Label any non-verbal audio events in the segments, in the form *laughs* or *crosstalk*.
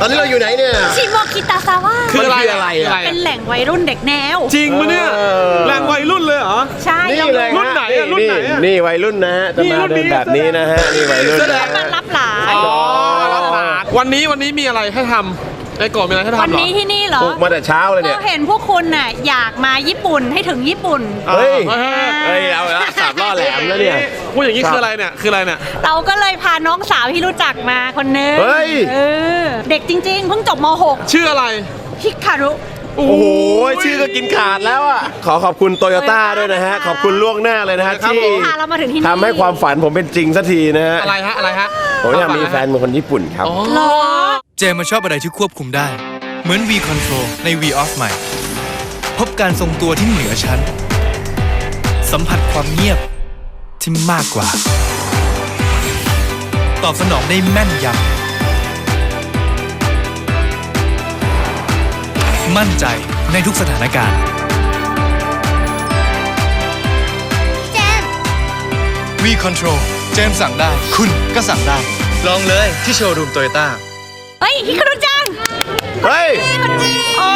ตอนนี้เราอยู่ไหนเนี่ย ชิโมคิตาซาวะคืออะไรมันคืออะไรอะเป็นแหล่งวัยรุ่นเด็กแนว จริงปะเนี่ยเออ แรงวัยรุ่นเลยเหรอ ใช่นี่เลยรุ่นไหนอะรุ่นไหนอะนี่วัยรุ่นนะฮะจะนี่มารุ่นนี้เดินแบบนี้นะฮะนี่วัยรุ่นแสดงมันรับหลานอ๋อรับหลานวันนี้วันนี้มีอะไรให้ทำ ไอ้โกรธมีอะไรให้ทำเหรอ วันนี้ที่นี่เหรอปลุกมาแต่เช้าเลยเนี่ก็ยเห็นพวกคุณน่ะอยากมาญี่ปุ่นให้ถึงญี่ปุ่น เฮ้ยเฮ้ยเฮ้ยเอาละสับล่อแหลมแล้วเนี่ย พูดอย่างนี้คืออะไรเนี่ย คืออะไรเนี่ย เราก็เลยพาน้องสาวที่รู้จักมาคนนึงเฮ้ย เออเด็กจริงๆ เพิ่งจบม ชื่ออะไร .6 ฮิคารุ โอ้โห ชื่อก็กินขาดแล้วอะ ขอขอบคุณโตโยต้าด้วยนะฮะขอบคุณล่วงหน้าเลยนะฮะครับที่ผม พาเรามาถึงที่นี่ทำให้ความฝันผมเป็นจริงสักทีนะฮะ อะไรฮะ อะไรฮะผมอยากมีแฟนเป็นคนญี่ปุ่นครับ อ๋อ เหรอ เจมมันชอบอะไรที่ควบคุมได้ เหมือน V Control ใน V Off ใหม่ พบการทรงตัวที่เหนือชั้น สัมผัสความเงียบที่มากกว่า ตอบสนองได้แม่นยำมั่นใจในทุกสถานการณ์ V Control เจมสั่งได้ คุณก็สั่งได้ ลองเลยที่โชว์รูมโตโยต้า เฮ้ยฮิคารุจังเฮ้ยโอ้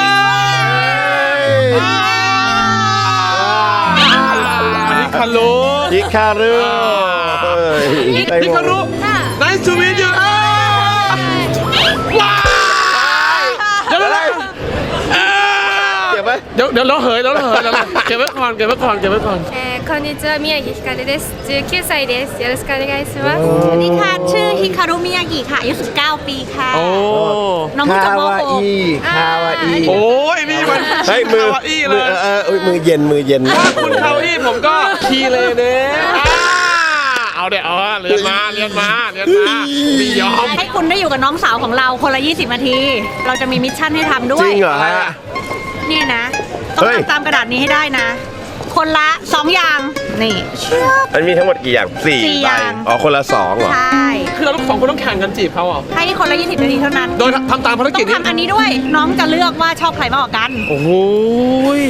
ฮิคารุฮิคารุเฮ้ยฮิคารุ nice to meet you อ้า เก็บไว้ เดี๋ยวเดี๋ยวเราเหยเดี๋ยวเราเหยเดี๋ยวเราเก็บไว้ก่อนเก็บไว้ก่อนเก็บไว้ก่อน えーこんにちは宮城ひかるです19歳ですよろしくお願いします สวัสดีค่ะ ชื่อฮิคารุมิยากิค่ะอายุ19 ปีค่ะ โอ้ น้องเพิ่งจบ คาม วา .6 อีคาวาอี โอ้ยนี่มัน เฮ้ยมือ คาวาอี้เล มือย เออเออมือเย็นมือเย็น ถ้าคุณคาวาอี้ผมก็คีเลเน่อ่าเอาเดี๋ยวเอาเรียนมาเรียนมาเรียนมาไม่ยอม ให้คุณได้อยู่กับน้องสาวของเราคนละ 20 นาที เราจะมีมิชชั่นให้ทำด้ว จ ย ริงเหรอฮะ นี่นะ ต้องเฮ้ย ทำตามกระดาษนี้ให้ได้นะ คนละ2อย่าง นี่ชึบมันมีทั้งหมดกี่อย่างสี่สี่ใบอย่าง อ๋อคนละสองเหรอ ใช่คือเราสองคนต้องแข่งกันจีบเขาเหรอให้คนละ20นาทีเท่านั้น โดยทำตามภารต้กิอจงนี้ ทำอันนี้ด้วย น้องจะเลือกว่าชอบใครมากกว่ากัน โอ้โหย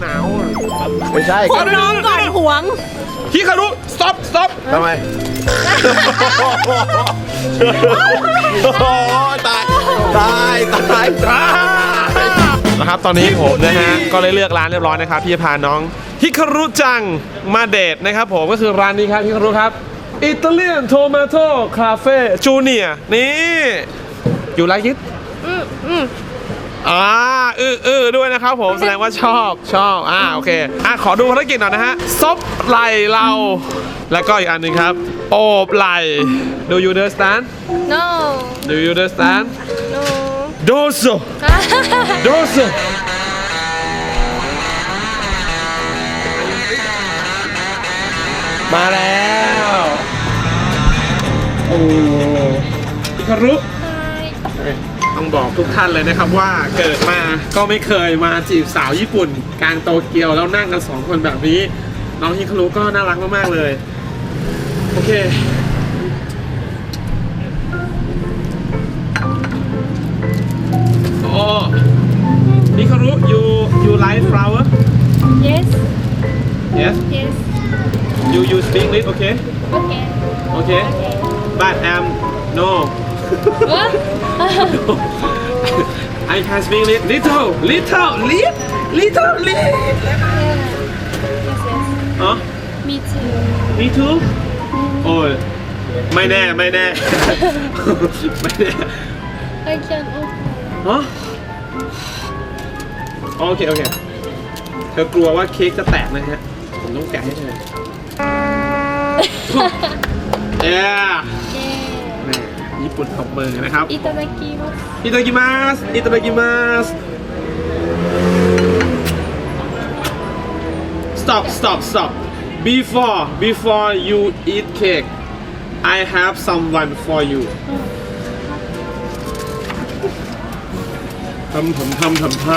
หนาวอะไม่ใช่พวกน้องก่อนหวง ฮิคารุ stop stop ทำไม โอ้โหตาย ตายตายตายนะครับตอนนี้ผมนะฮะก็เลยเลือกร้านเรียบร้อยนะครับที่จะพาน้องฮิคารุจังมาเดทนะครับผมก็คือร้านนี้ครับฮิคารุครับอิตาเลียนโทมาโต้คาเฟ่จูเนียนี่อยู่ไรคิดอ่าอืออือด้วยนะครับผมแสดงว่าชอบชอบอ่าโอเคอ่าขอดูภารกิจหน่อยนะฮะซบไหลเราแล้วก็อีกอันหนึ่งครับ โอบไหล Do you understand No Do you understand No Doso Doso มาแล้วโอ้อิคารุต้องบอกทุกท่านเลยนะครับว่าเกิดมาก็ไม่เคยมาจีบสาวญี่ปุ่นกลางโตเกียวแล้วนั่งกันสองคนแบบนี้ น้องฮิคารุก็น่ารักมากๆเลย โอเค Hikaru, you you like flower? Yes. Yes. Yes. You you speak English, okay? Okay. Okay. Okay. But um no. What? no. *laughs* I can speak little, little, little, little, little. little. Yes, yes. Huh? Me too. Me too. Mm-hmm. Oh, my name, my name, *laughs* my name. I can open. Huh? โอเค โอเค เธอกลัวว่าเค้กจะแตกนะฮะ ผมต้องแกะให้เธอเย่ญี่ปุ่นขอบเบอร์นะครับ อิตาดากิมัสอิตาดากิมัสอิตาดากิมัส stop stop stop before before you eat cake I have someone for you ทำทำทำทำท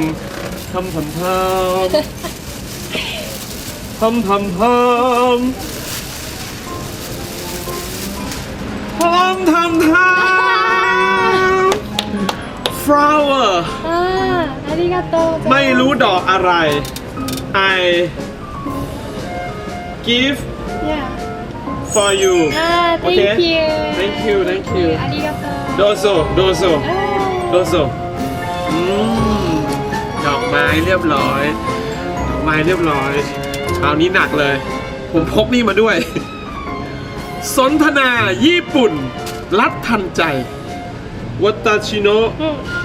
ำทำทำทำทำทำทำพร้อมทำทำ flower อ่าอาริกาโตะไม่รู้ดอกอะไร I give เนี่ย for you อ่า thank you thank you thank you อาริกาโตะ dozo dozo อ่า dozo ดอกไม้เรียบร้อย ดอกไม้เรียบร้อยคราวนี้หนักเลย ผมพกนี่มาด้วย สนทนาญี่ปุ่น รัดทันใจวัตชิโนะ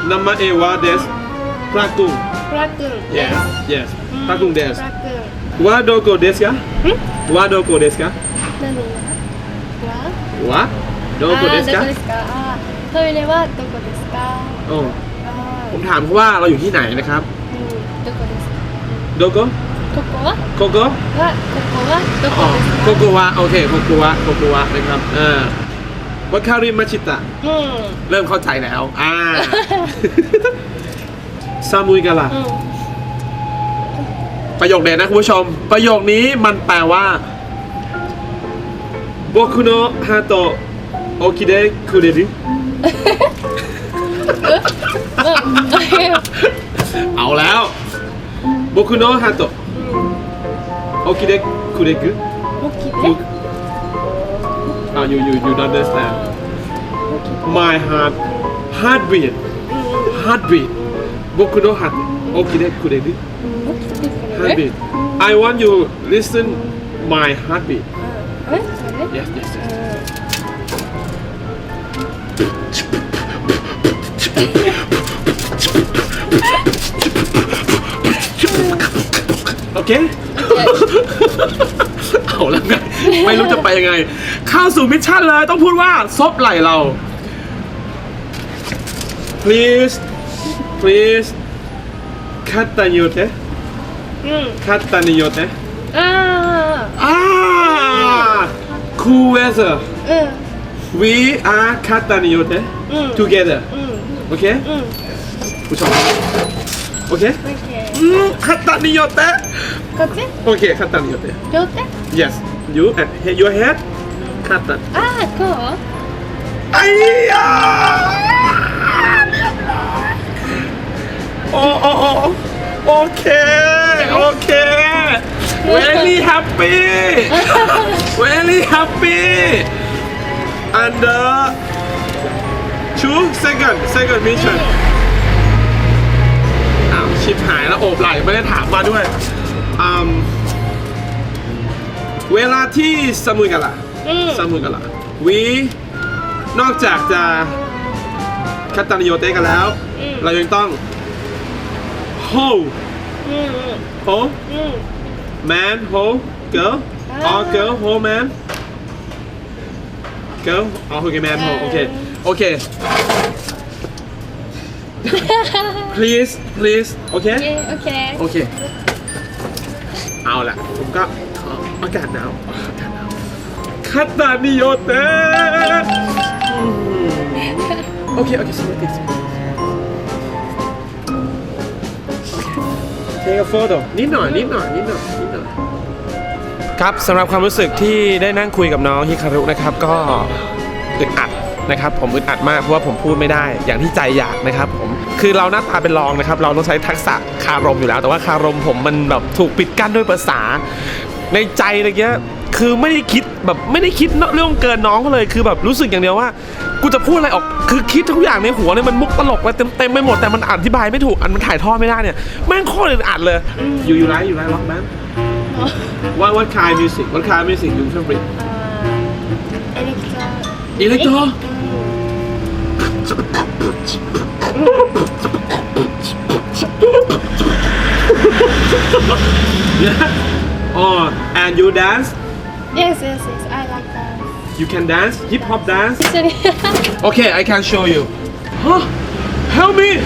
นามาเอวาเดสปลากุ้งรักุง yes yes ปลากุงเดสว่าโดโกเดสกะ Hmm? าโดโกเดสกะ Nani าโดโกเดส oko กะ desu ka? Ah, toire wa doko desu ka? ผมถามเขาว่าเราอยู่ที่ไหนนะครับ ーうんどこですか โดโก ここは โกโก はここはど อ๋อ こです โก か โกวะโอเคโกโกวะโกโกวะนะครับเออวัคาริมาชิตะ うん เริ่มเข้าใจแล้ว อ่า ซามุยกะละ うん ประโยคเด็ดนะคุณผู้ชม ประโยคนี้มันแปลว่าโบคุโนะฮาโตะโอคิเดะคุเดริ เอาแล้วโบคุโนะฮาโตะโอคิเดคุเดกุ you you you understand. My heart heartbeat. Heartbeat. บุคุโนฮัตโอคิเดคุเดดิ heartbeat. I want you listen my heartbeat. yes yes yes. เค เอาแล้วไงไม่รู้จะไปยังไง เข้าสู่มิชชั่นเลยต้องพูดว่าซบไหลเรา please please คาตานิโยเตะคาตานิโยเตะอ่าคูเวเซอร์ we are คาตานิโยเตะ together อืมไอืม ผู้ชมโอเค Mm, hataniyote. Kotse? Okay, hataniyote. Yote? Yes. You and he, your head. Hatan. Ah, go. Aiya! Oh, oh, oh. oh. Okay, okay. Very happy. *laughs* Very happy. And uh, two second, second mission. ิบหายแล้วโอบไหล่ไม่ได้ถามมาด้วยเวลาที่สมุยกันล่ะสมุยกันล่ะวีนอกจากจะคัตตานิโยเตะกันแล้วเรายังต้องโฮอืมอืโฮ อืม man whole girl all girl whole man girl all โอเค โอเค please please โอเค โอเค โอเค เอาละผมก็อากาศหนาวอากาศหนาวคาตานิโยเตะโอเค โอเคสวัสดีสวัสดี take a photo นิดหน่อย นิดหน่อย นิดหน่อย นิดหน่อย ครับสำหรับความรู้สึกที่ได้นั่งคุยกับน้องฮิคารุนะครับ ก็อึดอัด นะครับผมอึดอัดมากเพราะว่าผมพูดไม่ได้อย่างที่ใจอยากนะครับผมคือเราหน้าตาเป็นรองนะครับ เราต้องใช้ทักษะคารมอยู่แล้ว แต่ว่าคารมผมมันแบบถูกปิดกั้นด้วยภาษา ในใจอะไรเงี้ยคือไม่ได้คิดแบบไม่ได้คิดเรื่องเกินน้องเขาเลยคือแบบรู้สึกอย่างเดียวว่ากูจะพูดอะไรออกคือคิดทุกอย่างในหัวเนี่ยมันมุกตลกไปเต็มเต็มไปหมดแต่มันอธิบายไม่ถูกอันมันถ่ายทอดไม่ได้เนี่ยแม่งโคตรอึดอัดเลยอยู่อยู่ไรอยู่ไรล็อกแมน What what kind of music? What kind of music you favorite? Elektro! yeah. Oh, and you dance? Yes, yes, yes. I like dance. You can dance? Hip hop dance? *laughs* okay, I can show you. Huh? Help me!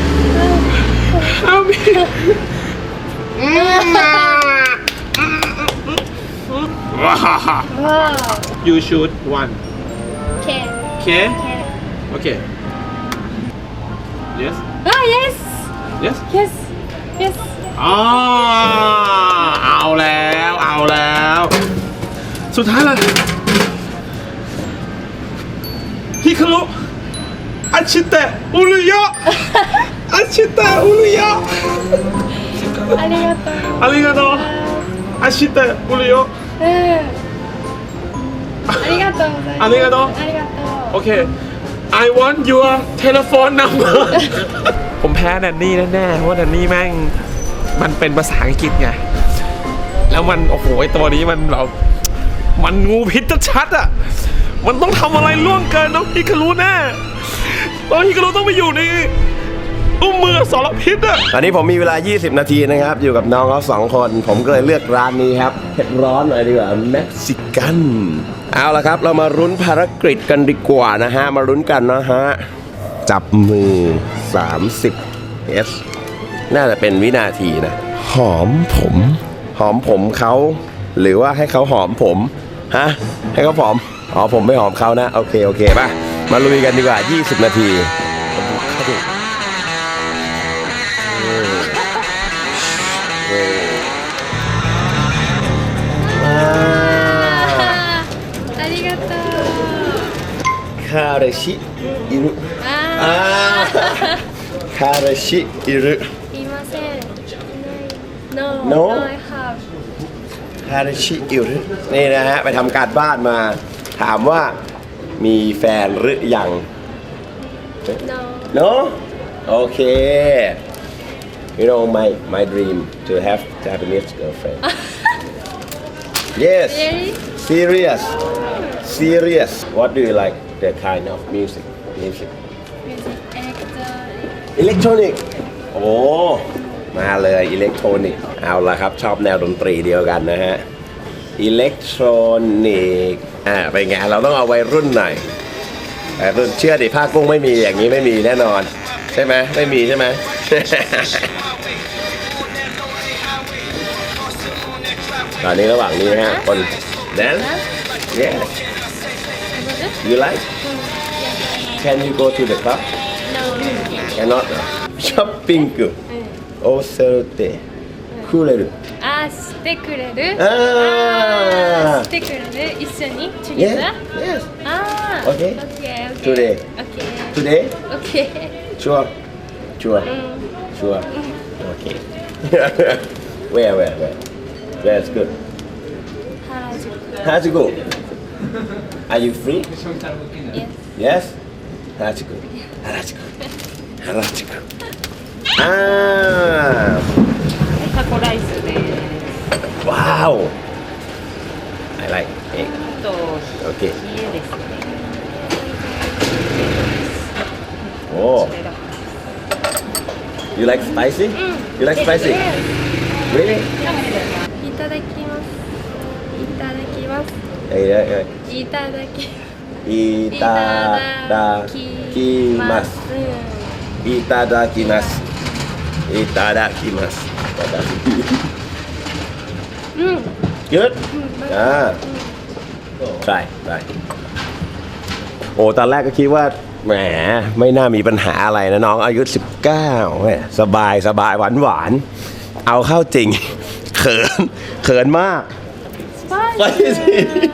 Help me! *laughs* *laughs* You should one. Okay. Okay. Okay. Yes. Ah yes. Yes. Yes. Yes. อ๋อเอาแล้วเอาแล้ว สุดท้ายเลยฮิคารุอาชิเตะอุรุยะอาชิเตะอุรุยะ Arigato. อาริกาโตอาชิเตะอุรุยะ 응. ありがとうございます。ありがとうありがとう。โอเค I want your telephone number ผมแพ้แดนนี่แน่ๆเพราะว่าแดนนี่แม่ง มันเป็นภาษาอังกฤษไง แล้วมัน โอ้โหไอตัวนี้มันแบบมันงูพิษชัดๆอ่ะ มันต้องทำอะไรล่วงเกินน้องพี่ก็รู้แน่น้องพี่ก็รู้ต้องไปอยู่ในอุ้มมือสารพิษอ่ะ ตอนนี้ผมมีเวลา 20 นาทีนะครับ อยู่กับน้องเขาสองคน ผมก็เลยเลือกร้านนี้ครับเผ็ดร้อนหน่อยดีกว่าเม็กซิกัน เอาละครับ เรามารุ้นภารกิจกันดีกว่านะฮะ มารุ้นกันนะฮะ จับมือ 30 S น่าจะเป็นวินาทีนะ หอมผม หอมผมเขา หรือว่าให้เขาหอมผม ฮะ ให้เขาหอม อ๋อ ผมไม่หอมเขานะ โอเค โอเคป่ะ มาลุยกันดีกว่า 20 นาทีาราชิอิรุอ่าาคาราชิอิรุ อีม่เซ่ no No คฮาริชิอิรุนี่นะฮะ ไปทำการบ้านมา ถามว่ามีแฟนหรือยัง no เนอะโอเค you know my my dream to have Japanese girlfriend yes serious serious what do you like the kind of music music Music electronic. อิเล็กทรอนิกส์โอ้มาเลยอิเล็กทรอนิกส์เอาละครับ ชอบแนวดนตรีเดียวกันนะฮะอิเล็กทรอนิกส์อ่าไปนไงเราต้องเอาไว้รุ่นหน่อยแต่รุ่นเชื่อดิภาคกุ้งไม่มีอย่างนี้ไม่มีแน่นอน ใช่ไหมไม่มีใช่ไหมตอนนี้ระหว่างนี้นะฮะคนแดน yes You like? Can you go to the club? No, Cannot. Ah. Shopping. おっしゃるってくれる。あ、してくれる。ああ、してくれる。一緒に。Together. Ah. Yes. Yes. Ah. Okay. Okay. Today. Okay. Today. Okay. Sure. Sure. Sure. Okay. *laughs* where, where, where? That's good. 原宿。原宿。*laughs* Are you free? Yes. Yes? Harajuku. Harajuku. Harajuku. Ah! Wow! I like egg. Okay. Oh. You like spicy? Mm. You like spicy? Really? いただきます。いただきます。 เอ้ยเอ้ยเอ้ย いただき。いただきますうん。いただきますいただきますいただきうん。 good อ่าใช่ใช่โอ้ตอนแรกก็คิดว่าแหมไม่น่ามีปัญหาอะไรนะน้องอายุ 19แหมสบายสบายหวานหวานๆเอาเข้าจริง เขินเขินมาก Spicy.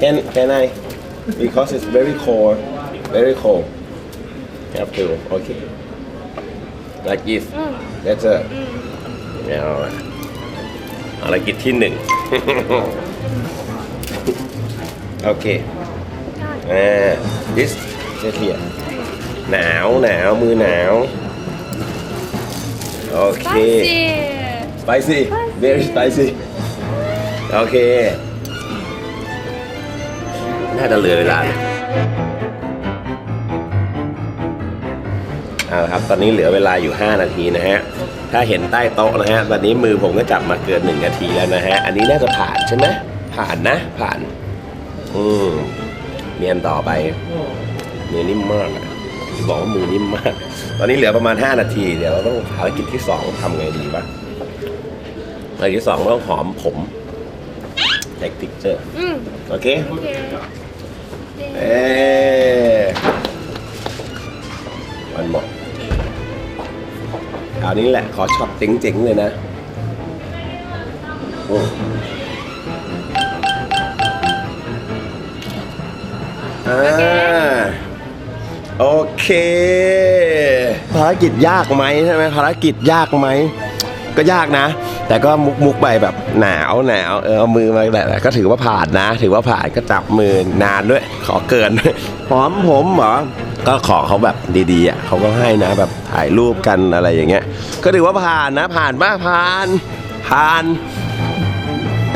Can can I? Because it's very cold, very cold. Have to. Okay. Like this. That's a. เอาละภารกิจที่หนึ่ง *laughs* โอเคอ่า this this here หนาวหนาวมือหนาว โอเค spicy very spicy โอเค น่าจะเหลือเวลาเลยเอาละครับ ตอนนี้เหลือเวลาอยู่ 5 นาทีนะฮะ ถ้าเห็นใต้โต๊ะนะฮะ ตอนนี้มือผมก็จับมาเกิน1นาทีแล้วนะฮะ อันนี้น่าจะผ่านใช่ไหม ผ่านนะ ผ่าน อืมเรียนต่อไป มือนิ่มมากอะบอกว่ามือนิ่มมาก ตอนนี้เหลือประมาณ 5 นาที เดี๋ยวเราต้องภารกิจที่ 2ทำไงดีวะภารกิจที่สองต้องหอมผม take picture. Mm. Okay? Okay. Hey. One more. คราวนี้แหละขอช็อตเจ๋งๆเลยนะโอ้อโอเค ภารกิจยากไหมใช่ไหมภารกิจยากไหม ก็ยากนะ แต่ก็มุกมุกไปแบบหนาวหนาวเออเอามือมาแต่แต่ก็ถือว่าผ่านนะ ถือว่าผ่านก็จับมือนานด้วย ขอเกินหอมผมเหรอก็ขอเขาแบบดีๆอะเขาก็ให้นะแบบถ่ายรูปกันอะไรอย่างเงี้ย ก็ถือว่าผ่านนะผ่านป่ะผ่านผ่าน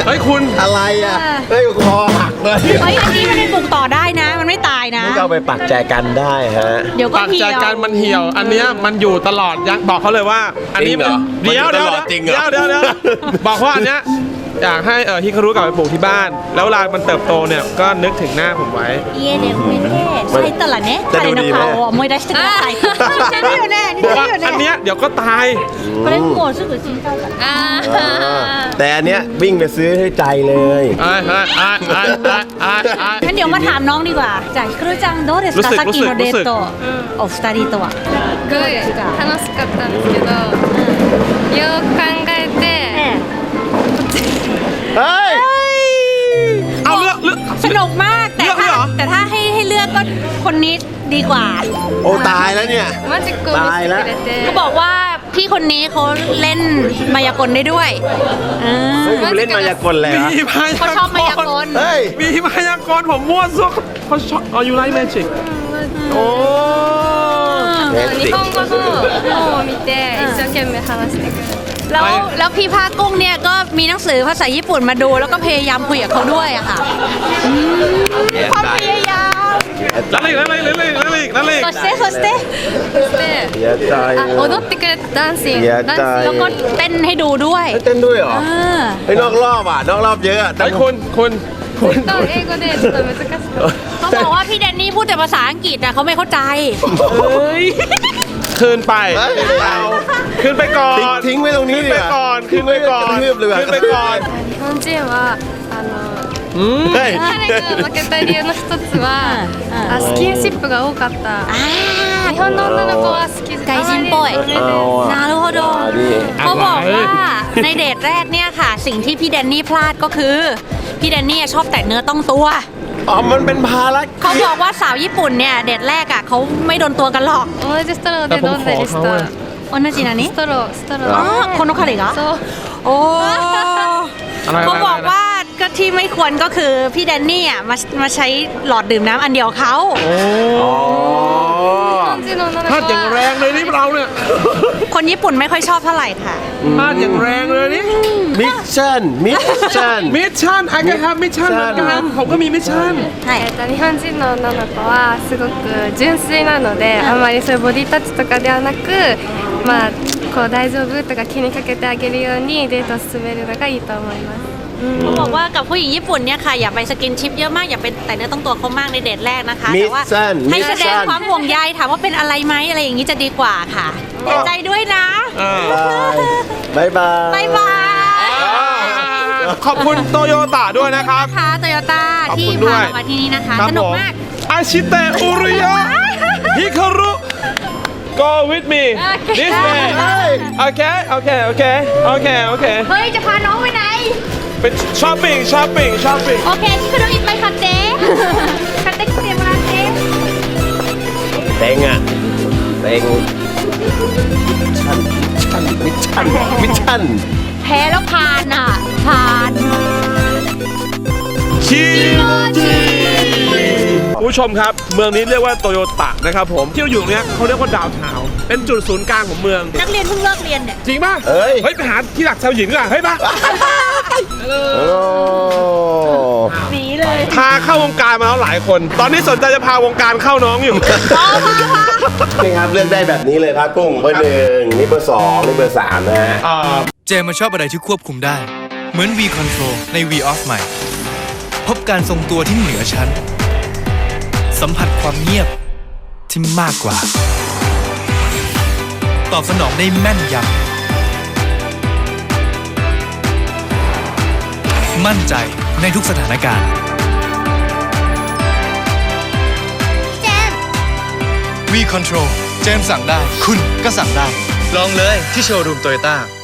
เฮ้ยคุณอะไรอะเฮ้ยคอหักเลยเฮ้ยอันนี้มันเป็นปลูกต่อได้นะ มันไม่ตายนะนี่ก็เอาไปปักแจกันได้ฮะ เดี๋ยวก็ปากเหี่จายวการมันเหี่ยว อันเนี้ยมันอยู่ตลอดยังบอกเขาเลยว่า อันนี้จริงเหรอเดี๋ยวมันอยู่เดี๋ยวตลอดจริงเหรอ เดี๋ยวเดี๋ยวเดี๋ยวบอกว่าอันเนี้ย อยากให้เออฮิคารุกลับไปปลูกที่บ้าน แล้วเวลามันเติบโตเนี่ยก็นึกถึงหน้าผมไว้ 家で植えて咲いたらねじゃあ彼のでもいいね顔を思い出してください似てるよね似 บอก て ว่า るよ อันเนี้ ね ยเดี๋ยวก็ตาย これもうすぐ死んじゃうから อ่าแต่อันเนี้ยวิ่งไปซื้อให้ใจเลย ไอ้ไอ้ไอ้ไอ้ไอ้ไอ้ไอ้ งั้นเดี๋ยวมาถามน้องดีกว่าじゃあひくるちゃんどうですรู้ か สึก さっきのデートรู้สึกお二人とはすごい楽しかったんですけど、よく考えて、 เฮ้ย เอาเลือกเลือก สนุกมากแต่ เลือก ถ้า เลยเหรอ แต่ถ้าให้ให้เลือกก็คนนี้ดีกว่า โอ้ตายแล้วเนี่ย マジックを見せてくれて เขาบอกว่าพี่คนนี้เขาเล่นมายากลได้ด้วยเออ เฮ้ยมึงเล่นมายากลแล้ว มีพายากล เขาชอบมายากล เฮ้ย มีพยากรณ์ผมมั่วซั่วเขาชอบเอายูไลท์แมจิกโอ้ เมจิ 日 ก 本語の本を見て一生懸命話してくれて แล้วแล้วพี่ภาคกุ้งเนี่ยก็มีหนังสือภาษาญี่ปุ่นมาดู แล้วก็พยายามคุยกับเขาด้วยอะค่ะความพยายาม แล้วอะไรอีกแล้วอะไรอีกแล้วอะไรอีกแล้วอะไรอีก そしてそしてそして เสียใจ あ踊ってくれてダンシングいやダンシン แล้วก็เต้นให้ดูด้วย เต้นด้วยเหรอ เออ เฮ้ยนอกรอบอ่ะนอกรอบเยอะอะแต่ ไอ้ยคุณคุณคุณ グと英語でちょっと難しかった เขาบอกว่าพี่แดนนี่พูดแต่ภาษาอังกฤษอะเขาไม่เข้าใจ คืนไป เฮ้ย ไม่เอา คืนไปก่อ ทิ้ง น ทิ้งไว้ตรงนี้ ขึ้น ดี ไป กว่า ก่อนขึ้นไปก่อน ทิ้งไว้กระทืบเลยว่ะ ขึ้นไปก่อน 日本人はあの อืม เฮ้ย 彼が負けた理由の一つはあスキンシップが多かった อ่า 日本の女の子は好き外人っぽい เอาอ่ะ นารูโฮโด อ่าดิ เขาบอกว่าในเดทแรกเนี่ยค่ะ สิ่งที่พี่แดนนี่พลาดก็คือ พี่แดนนี่ชอบแต่เนื้อต้องตัว อ๋อมันเป็นภาระ เขาบอกว่าสาวญี่ปุ่นเนี่ย เดทแรกอ่ะเขาไม่โดนตัวกันหรอก 同じストローで飲んでるストロー โอนาจินานี่ ストローストロ อ๋อ ー คนนกคาริกะ そう โอ้ อะไร เขาบอก อะไร ว่าก็ที่ไม่ควรก็คือพี่แดนนี่อ่ะมามาใช้หลอดดื่มน้ำอันเดียวเขา อ๋อ 日本人の女の พลาด 子 อย่างแร は งเลยนี่เราเนี่ย คนญี่ปุ่นไม่ค่อยชอบเท่าไหร่ค่ะ พลาดอย่างแรงเลยนี่ มิชชั่นมิชชั่น มิชชั่นไอ้ก็ครับมิชชั่นเหมือนกันผมก็มีมิชชั่น ใช่ えっと日本人の女の子はすごく純粋なので、あんまりそういうボディタッチとかではなくまあこう大丈夫とか気にかけてあげるようにデートを進めるのがいいと思います เขาบอกว่ากับผู้หญิงญี่ปุ่นเนี่ยค่ะอย่าไปสกินชิปเยอะมากอย่าไปแต่เนื้อต้องตัวเขามากในเดทแรกนะคะมิแต่ชว่าชั่นให้มิชแสดงชั่นความห่วงใยถามว่าเป็นอะไรไหมอะไรอย่างนี้จะดีกว่าค่ะเสียใจด้วยนะบายบายบายบายขอบคุณโตโยต้าด้วยนะครับค่ะโตโยต้าขอบที่คุณด้วพายเรามาที่นี่นะคะครับสนุผกมมากอาชิเตะอุริยะฮิคารุ go with me this way โอเคโอเคโอเคโอเคโอเคเฮ้ย จะพาน้องไปไหน เป็นช้อปปิ้งช้อปปิ้งช้อปปิ้งโอเคที่คือเราอินไปคัตเต้คัตเต้เตรียมมาเต้เต็งอะเต็งมิชชั่นมิชชั่นมิชชั่นแพ้แล้วผ่านอะผ่านชิโมจิคุณผู้ชมครับ เมืองนี้เรียกว่าโตโยต้านะครับผมที่เราอยู่เนี้ยเขาเรียกว่าดาวน์ทาวน์เป็นจุดศูนย์กลางของเมือง นักเรียนเพิ่งเลิกเรียนเนี่ยจริงป่ะเอ้ย เฮ้ยไปหาที่หลักชาวหญิงดีกว่ะเฮ้ยป่ะโอ้ หนีเลยพาเข้าวงการมาแล้วหลายคน ตอนนี้สนใจจะพาวงการเข้าน้องอยู่ นี่ครับเลือกได้แบบนี้เลยครับกุ้งเบอร์หนึ่งนี่เบอร์สองนี่เบอร์สามนะฮะอ่าเจมส์มันชอบอะไรที่ควบคุมได้ เหมือน V Control ใน V Off ใหม่ พบการทรงตัวที่เหนือชั้น สัมผัสความเงียบที่มากกว่า ตอบสนองได้แม่นยำ มั่นใจในทุกสถานการณ์ V Control เจมส์สั่งได้ คุณก็สั่งได้ ลองเลยที่โชว์รูมโตโยต้า